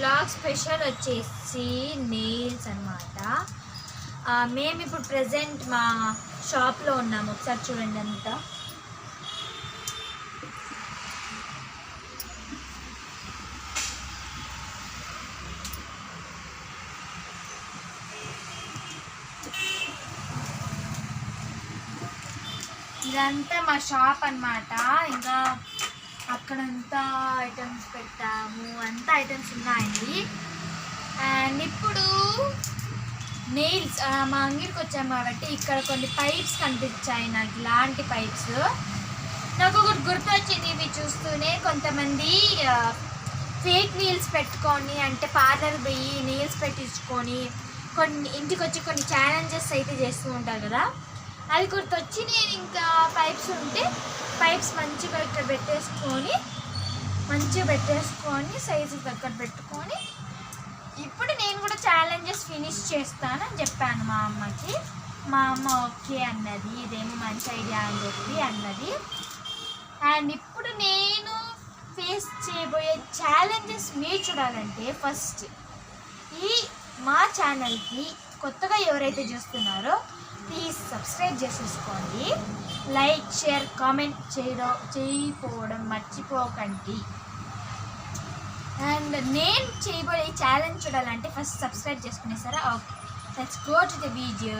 Blog special వచ్చేసి nails అనమాట మేము ఇప్పుడు ప్రజెంట్ మా షాప్లో ఉన్నాము ఒకసారి చూడండి అంతా. ఇదంతా మా షాప్ అన్నమాట. ఇంకా అక్కడంతా ఐటమ్స్ పెట్టాము. అంతా ఐటమ్స్ ఉన్నాయి అండ్ ఇప్పుడు నెయిల్స్ మా అంగిడికి వచ్చాము కాబట్టి ఇక్కడ కొన్ని పైప్స్ కనిపించాయి నాకు. ఇలాంటి పైప్స్ నాకు ఒకటి గుర్తొచ్చింది ఇవి చూస్తూనే కొంతమంది ఫేక్ నీల్స్ పెట్టుకొని అంటే పార్లర్ పోయి నీల్స్ పెట్టించుకొని కొన్ని ఇంటికి వచ్చి కొన్ని ఛాలెంజెస్ అయితే చేస్తూ ఉంటారు కదా. అది గుర్తొచ్చి నేను ఇంకా పైప్స్ ఉంటే పైప్స్ మంచిగా ఇక్కడ పెట్టేసుకొని మంచిగా పెట్టేసుకొని సైజు దగ్గర పెట్టుకొని ఇప్పుడు నేను కూడా ఛాలెంజెస్ ఫినిష్ చేస్తానని చెప్పాను మా అమ్మకి. మా అమ్మ ఓకే అన్నది ఇదేమో మంచి ఐడియా అని చెప్పి అన్నది. అండ్ ఇప్పుడు నేను ఫేస్ చేయబోయే ఛాలెంజెస్ మీరు చూడాలంటే ఫస్ట్ ఈ మా ఛానల్కి కొత్తగా ఎవరైతే చూస్తున్నారో ప్లీజ్ సబ్స్క్రైబ్ చేసేసుకోండి. లైక్ షేర్ కామెంట్ చేయడం చేయకపోవడం మర్చిపోకండి. అండ్ నేను చేయబోయే ఈ ఛాలెంజ్ చూడాలంటే first subscribe చేసుకునేసారా okay. Let's go to the video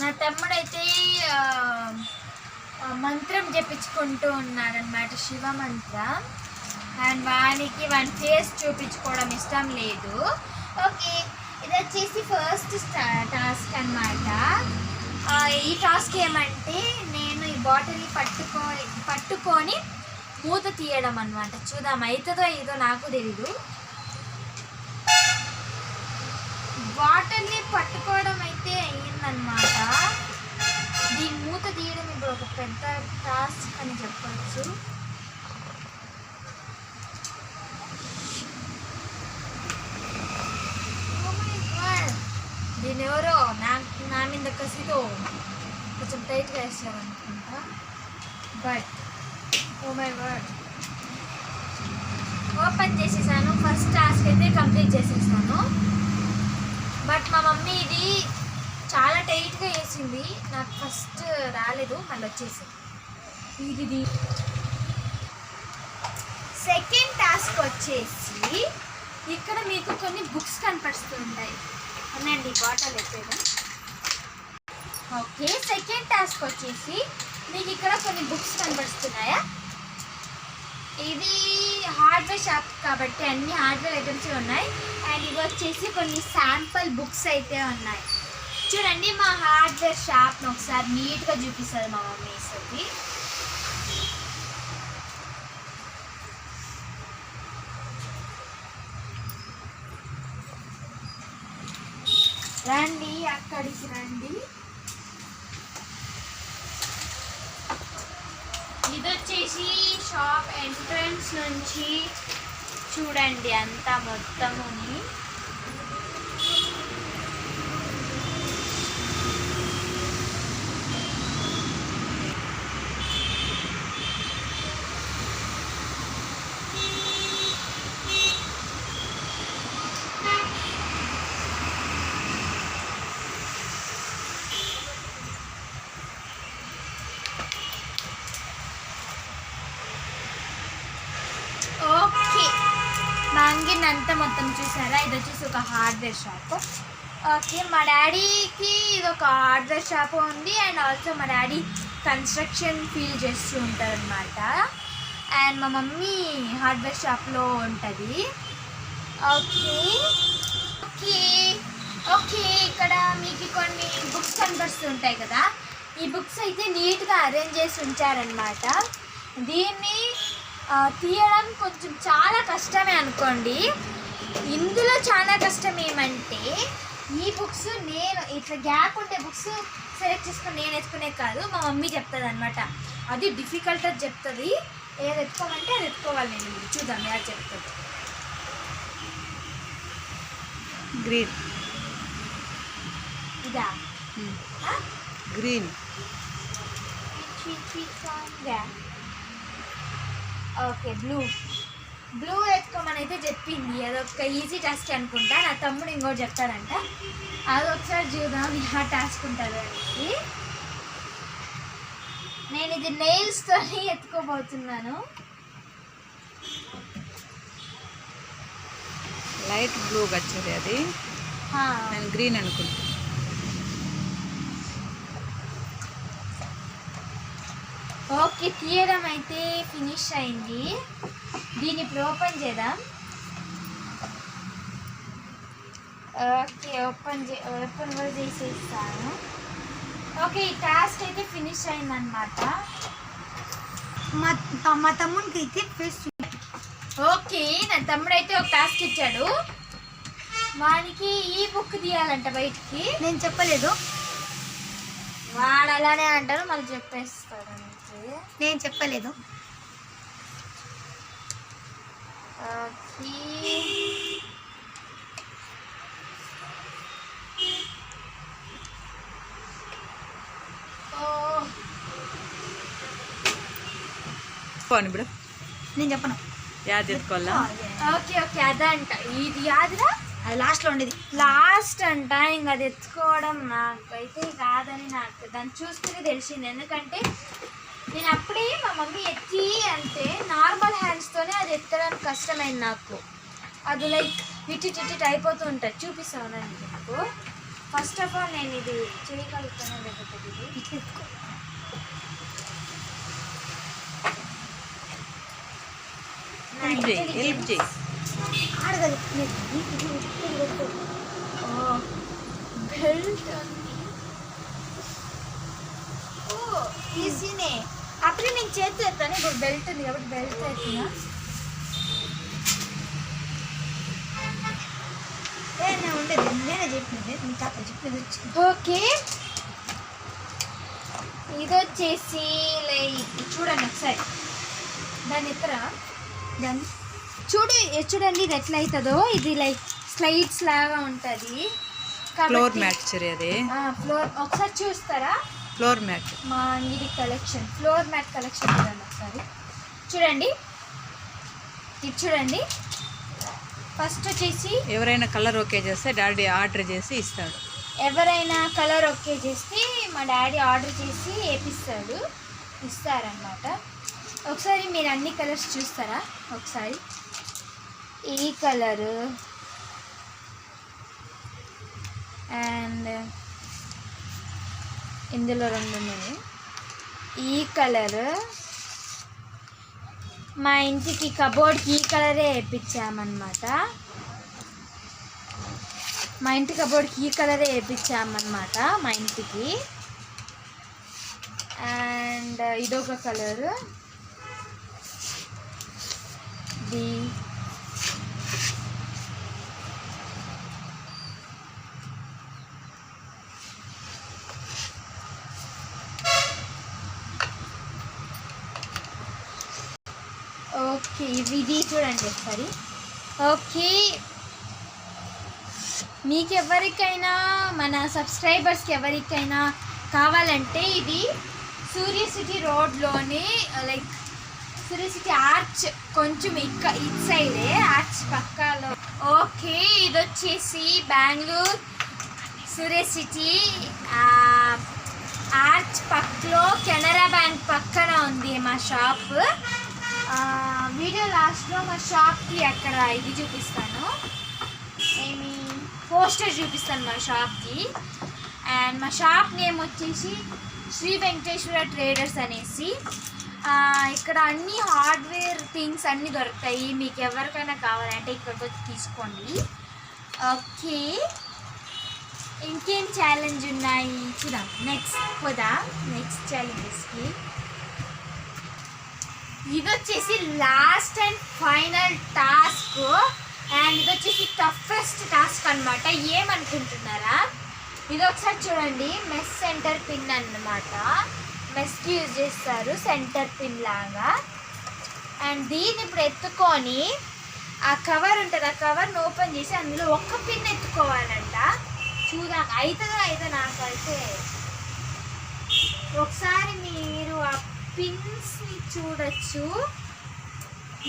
నా తమ్ముడైతే మంత్రం జపించుకుంటూ ఉన్నాడనమాట శివ మంత్రం. అండ్ వానికి వన్ ఫేస్ చూపించుకోవడం ఇష్టం లేదు. ఇది వచ్చేసి ఫస్ట్ టాస్క్ అనమాట ఈ టాస్క్ ఏమంటే నేను ఈ బాటిల్ని పట్టుకో పట్టుకొని మూత తీయడం అనమాట చూద్దాం అవుతుందో ఏదో నాకు తెలీదు. బాటిల్ని పట్టుకోవడం అయితే అయ్యిందనమాట దీని మూత తీయడం ఇప్పుడు ఒక పెద్ద టాస్క్ అని చెప్పవచ్చు కింద కసితో కొంచెం టైట్గా వేసామనుకుంటా but oh my word open చేసేసాను. ఫస్ట్ టాస్క్ అయితే కంప్లీట్ చేసేసాను. బట్ మా మమ్మీ ఇది చాలా టైట్గా వేసింది. నాకు ఫస్ట్ రాలేదు మళ్ళీ వచ్చేసింది. ఇది సెకండ్ టాస్క్ వచ్చేసి ఇక్కడ మీకు కొన్ని బుక్స్ కనపడుతుంటాయి అవునండి బాటల్ ఎత్తేదా ఓకే సెకండ్ టాస్క్ వచ్చేసి మీకు ఇక్కడ కొన్ని బుక్స్ కనబడుతున్నాయా? ఇది హార్డ్వేర్ షాప్ కాబట్టి అన్ని హార్డ్వేర్ ఐటమ్స్ ఉన్నాయి. అండ్ ఇవి వచ్చేసి కొన్ని శాంపుల్ బుక్స్ అయితే ఉన్నాయి. చూడండి మా హార్డ్వేర్ షాప్ని ఒకసారి నీట్గా చూపిస్తుంది మా మమ్మీ ఇస్తుంది రండి అక్కడికి రండి. ఇది వచ్చేసి షాప్ ఎంట్రన్స్ నుంచి చూడండి అంతా మొత్తముని ఓకే మాంగిన్ అంతా మొత్తం చూసారా? ఇది వచ్చేసి ఒక హార్డ్వేర్ షాప్. ఓకే మా డాడీకి ఇది ఒక హార్డ్వేర్ షాప్ ఉంది. అండ్ ఆల్సో మా డాడీ కన్స్ట్రక్షన్ ఫీల్ చేస్తూ ఉంటారనమాట అండ్ మా మమ్మీ హార్డ్వేర్ షాప్లో ఉంటుంది. Okay okay okay. ఇక్కడ మీకు కొన్ని బుక్స్ కనిపిస్తుంటాయి కదా. ఈ బుక్స్ అయితే నీట్గా అరేంజ్ చేసి ఉంచారనమాట దీన్ని తీయడం కొంచెం చాలా కష్టమే అనుకోండి ఇందులో చాలా కష్టం ఏమంటే ఈ బుక్స్ నేను ఇట్లా గ్యాప్ ఉండే బుక్స్ సెలెక్ట్ చేసుకొని నేను ఎత్తుకునే కాదు మా మమ్మీ చెప్తుంది అనమాట అది డిఫికల్ట్ అని చెప్తుంది ఏది ఎత్తుకోమంటే అది ఎత్తుకోవాలి నేను చూద్దాం ఎలా చెప్తుంది గ్రీన్ ఇదా? గ్రీన్ ఓకే బ్లూ బ్లూ ఎత్తుకోమని అయితే చెప్పింది. అదొక ఈజీ టాస్క్ అనుకుంటా. నా తమ్ముడు ఇంకోటి చెప్తాడంట. అది ఒకసారి చూద్దాం. ఎలా టాస్క్ ఉంటుంది అనేసి నేను ఇది నెయిల్స్తో ఎత్తుకోబోతున్నాను. లైట్ బ్లూ వచ్చేది అది. నేను గ్రీన్ అనుకుంటా ఓకే తీయడం అయితే ఫినిష్ అయింది. దీన్ని ఇప్పుడు ఓపెన్ చేద్దాం. ఓకే ఓపెన్ చే ఓపెన్ కూడా చేసేస్తాను. ఓకే ఈ టాస్క్ అయితే ఫినిష్ అయిందనమాట మా త- మా తమ్మునికి అయితే ఫేస్ ఓకే నా తమ్ముడు అయితే ఒక టాస్క్ ఇచ్చాడు. వానికి ఈ బుక్ తీయాలంట బయటికి. నేను చెప్పలేదు. వాడు అలానే అంటారు మళ్ళీ చెప్పేస్తాడు నేను చెప్పలేదు. పోను ఇప్పుడు నేను చెప్పను. యాద్ ఓకే ఓకే అదంట. ఇది యాదిరా? అది లాస్ట్లో ఉండేది. లాస్ట్ అంట ఇంకా అది ఎత్తుకోవడం నాకైతే కాదని నాకు దాన్ని చూస్తేనే తెలిసింది. ఎందుకంటే నేను అప్పుడే మా మమ్మీ ఎత్తి అంటే నార్మల్ హ్యాండ్స్తోనే అది ఎత్తడానికి కష్టమైంది నాకు. అది లైక్ ఇటు ఇటు అయిపోతూ ఉంటుంది. చూపిస్తాను నేను మీకు ఫస్ట్ ఆఫ్ ఆల్ నేను ఇది చేయగలుగుతానో తెలియదు ఇట్లా ఎత్తుకో. ఈజీనే అప్పుడే నేను చేతి ఎత్తాను. ఇప్పుడు బెల్ట్ ఉంది కాబట్టి బెల్ట్ ఎత్తున్నా. ఉండేది నేనే చెప్పినది మీ తాత చెప్పేది వచ్చింది. ఓకే. ఇది వచ్చేసి లైక్ చూడండి ఒకసారి. దాని ఇతర దాన్ని చూడు చూడండి ఇది ఎట్లా అవుతుందో? ఇది లైక్ స్లైడ్స్ లాగా ఉంటుంది. ఫ్లోర్ మ్యాట్ చెరి అది. ఫ్లోర్ ఒకసారి చూస్తారా? ఫ్లోర్ మ్యాట్ మా అంగిడి కలెక్షన్ ఫ్లోర్ మ్యాట్ కలెక్షన్ చూడండి ఒకసారి. చూడండి. ఇది చూడండి. ఫస్ట్ వచ్చేసి ఎవరైనా కలర్ ఓకే చేస్తే డాడీ ఆర్డర్ చేసి ఇస్తాడు. ఎవరైనా కలర్ ఓకే చేస్తే మా డాడీ ఆర్డర్ చేసి వేపిస్తాడు. ఇస్తారనమాట ఒకసారి మీరు అన్ని కలర్స్ చూస్తారా? ఒకసారి. ఈ కలరు. అండ్ ఇందులో రెండు ఉన్నాయి. ఈ కలర్. మా ఇంటికి కబోర్డ్కి ఈ కలరే వేయించామన్నమాట మా ఇంటి కబోర్డ్కి ఈ కలరే వేయించామన్నమాట మా ఇంటికి. అండ్ ఇదొక కలర్. ది ఇది చూడండి ఒకసారి. ఓకే మీకు ఎవరికైనా మన సబ్స్క్రైబర్స్కి ఎవరికైనా కావాలంటే ఇది సూర్య సిటీ రోడ్లోని లైక్ సూర్య సిటీ ఆర్చ్ కొంచెం ఇక్క ఇట్ సైడే ఆర్చ్ పక్కలో. ఓకే ఇది వచ్చేసి బెంగళూరు సూర్య సిటీ ఆర్చ్ పక్కలో కెనరా బ్యాంక్ పక్కన ఉంది మా షాప్. వీడియో లాస్ట్లో మా షాప్కి అక్కడ ఇది చూపిస్తాను. ఏమి? పోస్టర్ చూపిస్తాను మా షాప్కి. అండ్ మా షాప్ నేమ్ వచ్చేసి శ్రీ వెంకటేశ్వర ట్రేడర్స్ అనేసి. ఇక్కడ అన్ని హార్డ్వేర్ థింగ్స్ అన్నీ దొరుకుతాయి. మీకు ఎవరికైనా కావాలంటే ఇక్కడికి వచ్చి తీసుకోండి. ఓకే. ఇంకేం ఛాలెంజ్ ఉన్నాయి? చూద్దాం. నెక్స్ట్ పోదాం. నెక్స్ట్ ఛాలెంజెస్కి ఇది వచ్చేసి last and final task and ఇది వచ్చేసి టఫెస్ట్ టాస్క్ అన్నమాట. ఏమనుకుంటున్నారా? ఇది ఒకసారి చూడండి. మెస్ సెంటర్ పిన్ అన్నమాట. మెస్కి యూజ్ చేస్తారు. సెంటర్ పిన్ లాగా. అండ్ దీన్ని ఇప్పుడు ఎత్తుకొని ఆ కవర్ ఉంటుంది. ఆ కవర్ని ఓపెన్ చేసి అందులో ఒక్క పిన్ ఎత్తుకోవాలంట. చూద్దాం. అవుతుందో అయితే నాకైతే. ఒకసారి మీరు ఆ పిన్స్ని చూడొచ్చు.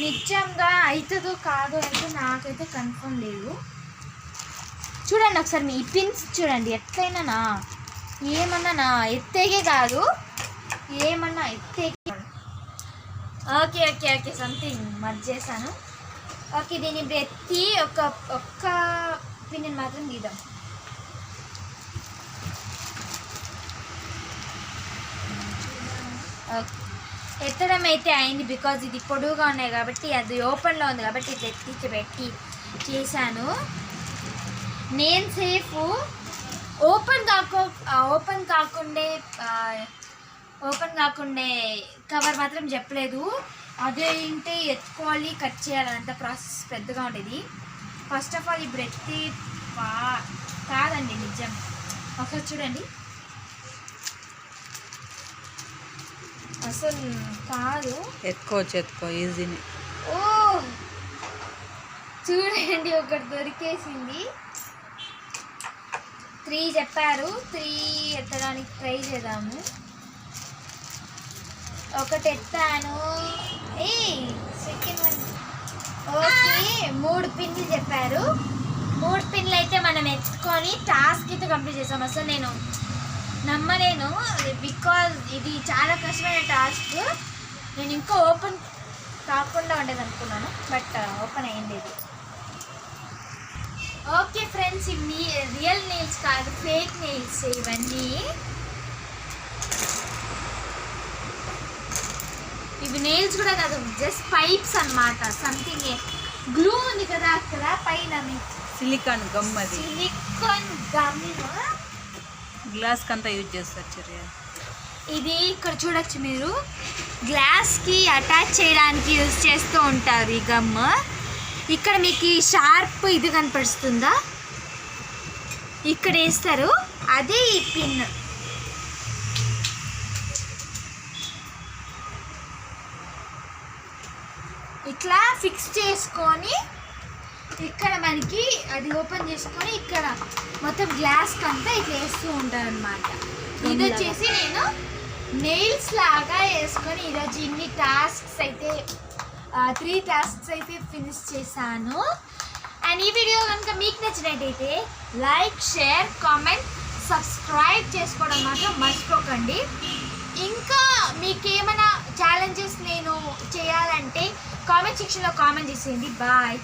నిజంగా అవుతుందో కాదో అయితే నాకైతే కన్ఫర్మ్ లేదు. చూడండి ఒకసారి మీ పిన్స్ చూడండి ఎట్లయినా నా ఏమన్నా నా ఎత్తేగే కాదు. ఏమన్నా ఎత్తే okay okay okay something merge చేశాను. ఓకే దీన్ని ఇప్పుడు ఎత్తి ఒక ఒక్క పిన్ని మాత్రం తీద్దాం ఎత్తడం అయితే అయింది బికాజ్ ఇది పొడువుగా ఉన్నాయి కాబట్టి అది ఓపెన్లో ఉంది కాబట్టి ఇట్లా ఎత్తి పెట్టి చేశాను. నేను సేఫ్ ఓపెన్ కాకో ఓపెన్ కాకుండే ఓపెన్ కాకుండే కవర్ మాత్రం చెప్పలేదు. అదే ఏంటి ఎత్తుకోవాలి కట్ చేయాలంత అంత ప్రాసెస్ పెద్దగా ఉండేది. ఫస్ట్ ఆఫ్ ఆల్ ఇప్పుడు ఎత్తి పా కాదండి నిజం. ఒకసారి చూడండి. అసలు కాదు. ఎత్తుకోవచ్చు ఎత్తుకో ఈజీని. ఓ చూడండి ఒకటి దొరికేసింది. త్రీ చెప్పారు. త్రీ ఎత్తడానికి ట్రై చేద్దాము. ఒకటి ఎత్తాను. ఏ సెకండ్ వన్ ఓకే మూడు పిన్లు చెప్పారు. మూడు పిన్లు అయితే మనం ఎత్తుకొని టాస్క్ అయితే కంప్లీట్ చేసాం అసలు నేను నమ్మలేను. బికాజ్ ఇది చాలా కష్టమైన టాస్క్ నేను ఇంకా ఓపెన్ కాకుండా ఉండేది అనుకున్నాను బట్ ఓపెన్ అయింది ఇది. ఓకే ఫ్రెండ్స్ ఇవి రియల్ నెయిల్స్ కాదు ఫేక్ నెయిల్స్ ఇవన్నీ. ఇవి నెయిల్స్ కూడా కాదు జస్ట్ పైప్స్ అన్నమాట సంథింగ్ గ్లూ ఉంది కదా అక్కడ పైన సిలికాన్ గమ్ అది. సిలికాన్ గమ్ గ్లాస్కి అంతా యూజ్ చేస్తారు చర్య. ఇది ఇక్కడ చూడొచ్చు మీరు. గ్లాస్కి అటాచ్ చేయడానికి యూజ్ చేస్తూ ఉంటారు ఈ గమ్. ఇక్కడ మీకు ఈ షార్ప్ ఇది కనపడుతుందా? ఇక్కడ వేస్తారు. అదే ఈ పిన్. ఇట్లా ఫిక్స్ చేసుకొని ఇక్కడ మనకి అది ఓపెన్ చేసుకొని ఇక్కడ మొత్తం గ్లాస్ కంతా ఇట్లా వేస్తూ ఉంటారు అనమాట ఇది వచ్చేసి నేను నెయిల్స్ లాగా వేసుకొని ఈరోజు ఇన్ని టాస్క్స్ అయితే త్రీ టాస్క్స్ అయితే ఫినిష్ చేశాను. అండ్ ఈ వీడియో కనుక మీకు నచ్చినట్టయితే లైక్ షేర్ కామెంట్ సబ్స్క్రైబ్ చేసుకోవడం మాత్రం మర్చిపోకండి. ఇంకా మీకు ఏమైనా ఛాలెంజెస్ నేను చేయాలంటే కామెంట్ సెక్షన్లో కామెంట్ చేసేయండి. బాయ్.